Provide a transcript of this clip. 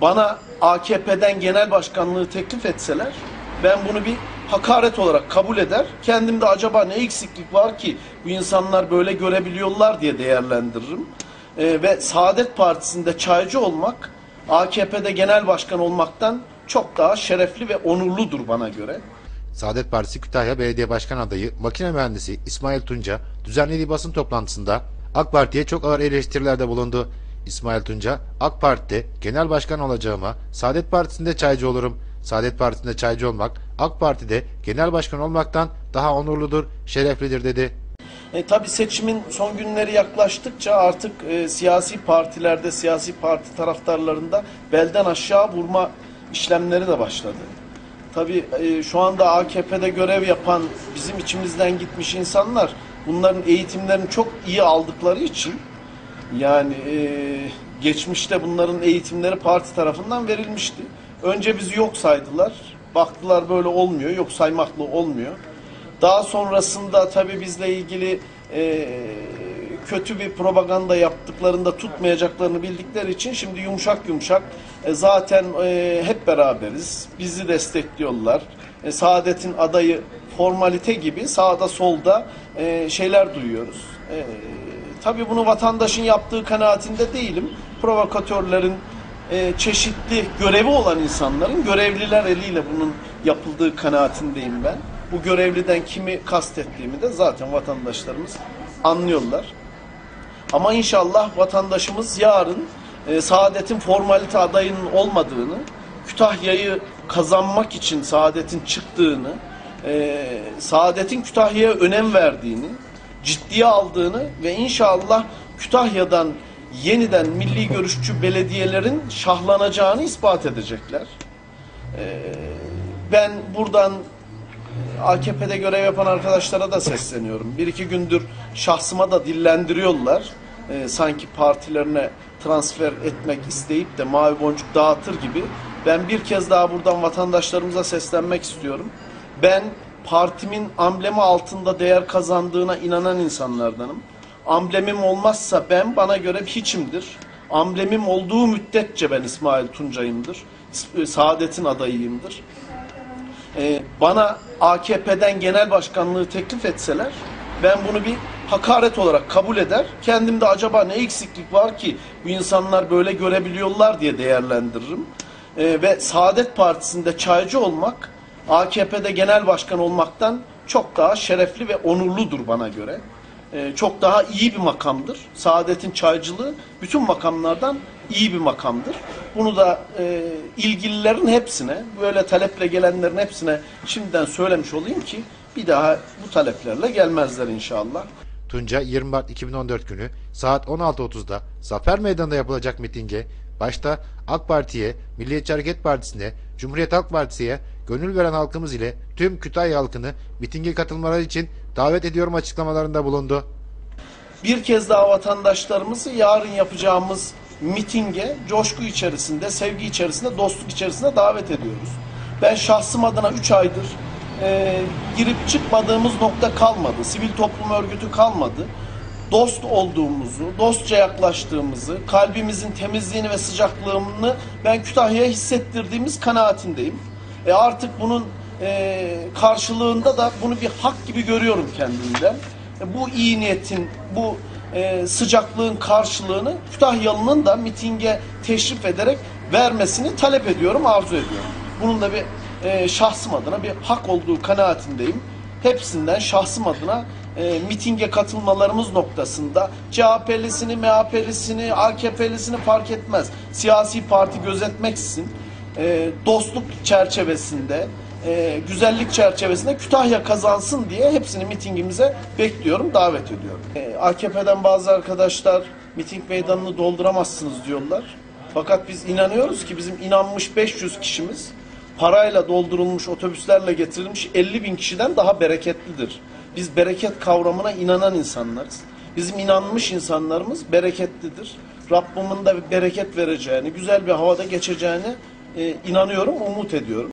bana AKP'den genel başkanlığı teklif etseler ben bunu bir hakaret olarak kabul eder. Kendimde acaba ne eksiklik var ki bu insanlar böyle görebiliyorlar diye değerlendiririm. Ee, ve Saadet Partisi'nde çaycı olmak AKP'de genel başkan olmaktan çok daha şerefli ve onurludur bana göre. Saadet Partisi Kütahya Belediye Başkan Adayı Makine Mühendisi İsmail Tunca düzenlediği basın toplantısında AK Parti'ye çok ağır eleştirilerde bulundu. İsmail Tunca, AK Parti'de genel başkan olacağıma Saadet Partisi'nde çaycı olurum. Saadet Partisi'nde çaycı olmak AK Parti'de genel başkan olmaktan daha onurludur, şereflidir dedi. E, tabii seçimin son günleri yaklaştıkça artık e, siyasi partilerde, siyasi parti taraftarlarında belden aşağı vurma işlemleri de başladı. Tabii e, şu anda AKP'de görev yapan bizim içimizden gitmiş insanlar bunların eğitimlerini çok iyi aldıkları için yani e, geçmişte bunların eğitimleri parti tarafından verilmişti. Önce bizi yok saydılar. Baktılar böyle olmuyor, yok saymakla olmuyor. Daha sonrasında tabii bizle ilgili e, kötü bir propaganda yaptıklarında tutmayacaklarını bildikleri için şimdi yumuşak yumuşak e, zaten e, hep beraberiz. Bizi destekliyorlar. E, Saadet'in adayı formalite gibi sağda solda e, şeyler duyuyoruz. E, tabii bunu vatandaşın yaptığı kanaatinde değilim. Provokatörlerin e, çeşitli görevi olan insanların görevliler eliyle bunun yapıldığı kanaatindeyim ben. Bu görevliden kimi kastettiğimi de zaten vatandaşlarımız anlıyorlar. Ama inşallah vatandaşımız yarın e, Saadet'in formalite adayının olmadığını, Kütahya'yı kazanmak için Saadet'in çıktığını, e, Saadet'in Kütahya'ya önem verdiğini, ciddiye aldığını ve inşallah Kütahya'dan yeniden milli görüşçü belediyelerin şahlanacağını ispat edecekler. E, ben buradan AKP'de görev yapan arkadaşlara da sesleniyorum. Bir iki gündür şahsıma da dillendiriyorlar. Ee, sanki partilerine transfer etmek isteyip de mavi boncuk dağıtır gibi. Ben bir kez daha buradan vatandaşlarımıza seslenmek istiyorum. Ben partimin amblemi altında değer kazandığına inanan insanlardanım. Amblemim olmazsa ben bana göre hiçimdir. Amblemim olduğu müddetçe ben İsmail Tuncay'ımdır. Saadet'in adayıyımdır e, bana AKP'den genel başkanlığı teklif etseler ben bunu bir hakaret olarak kabul eder. Kendimde acaba ne eksiklik var ki bu insanlar böyle görebiliyorlar diye değerlendiririm. E, ve Saadet Partisi'nde çaycı olmak AKP'de genel başkan olmaktan çok daha şerefli ve onurludur bana göre. E, çok daha iyi bir makamdır. Saadet'in çaycılığı bütün makamlardan iyi bir makamdır. Bunu da e, ilgililerin hepsine, böyle taleple gelenlerin hepsine şimdiden söylemiş olayım ki bir daha bu taleplerle gelmezler inşallah. Tunca 20 Mart 2014 günü saat 16.30'da Zafer Meydanı'nda yapılacak mitinge başta AK Parti'ye, Milliyetçi Hareket Partisi'ne, Cumhuriyet Halk Partisi'ye gönül veren halkımız ile tüm Kütahya halkını mitinge katılmaları için davet ediyorum açıklamalarında bulundu. Bir kez daha vatandaşlarımızı yarın yapacağımız mitinge coşku içerisinde, sevgi içerisinde, dostluk içerisinde davet ediyoruz. Ben şahsım adına 3 aydır e, girip çıkmadığımız nokta kalmadı. Sivil toplum örgütü kalmadı. Dost olduğumuzu, dostça yaklaştığımızı, kalbimizin temizliğini ve sıcaklığını ben Kütahya'ya hissettirdiğimiz kanaatindeyim. E artık bunun e, karşılığında da bunu bir hak gibi görüyorum kendimden. E, bu iyi niyetin, bu e, sıcaklığın karşılığını Kütahyalı'nın da mitinge teşrif ederek vermesini talep ediyorum, arzu ediyorum. Bunun da bir e, şahsım adına bir hak olduğu kanaatindeyim. Hepsinden şahsım adına e, mitinge katılmalarımız noktasında CHP'lisini, MHP'lisini, AKP'lisini fark etmez. Siyasi parti gözetmeksizin e, dostluk çerçevesinde e, güzellik çerçevesinde Kütahya kazansın diye hepsini mitingimize bekliyorum, davet ediyorum. E, AKP'den bazı arkadaşlar miting meydanını dolduramazsınız diyorlar. Fakat biz inanıyoruz ki bizim inanmış 500 kişimiz parayla doldurulmuş otobüslerle getirilmiş 50 bin kişiden daha bereketlidir. Biz bereket kavramına inanan insanlarız. Bizim inanmış insanlarımız bereketlidir. Rabbimin de bereket vereceğini, güzel bir havada geçeceğini e, inanıyorum, umut ediyorum.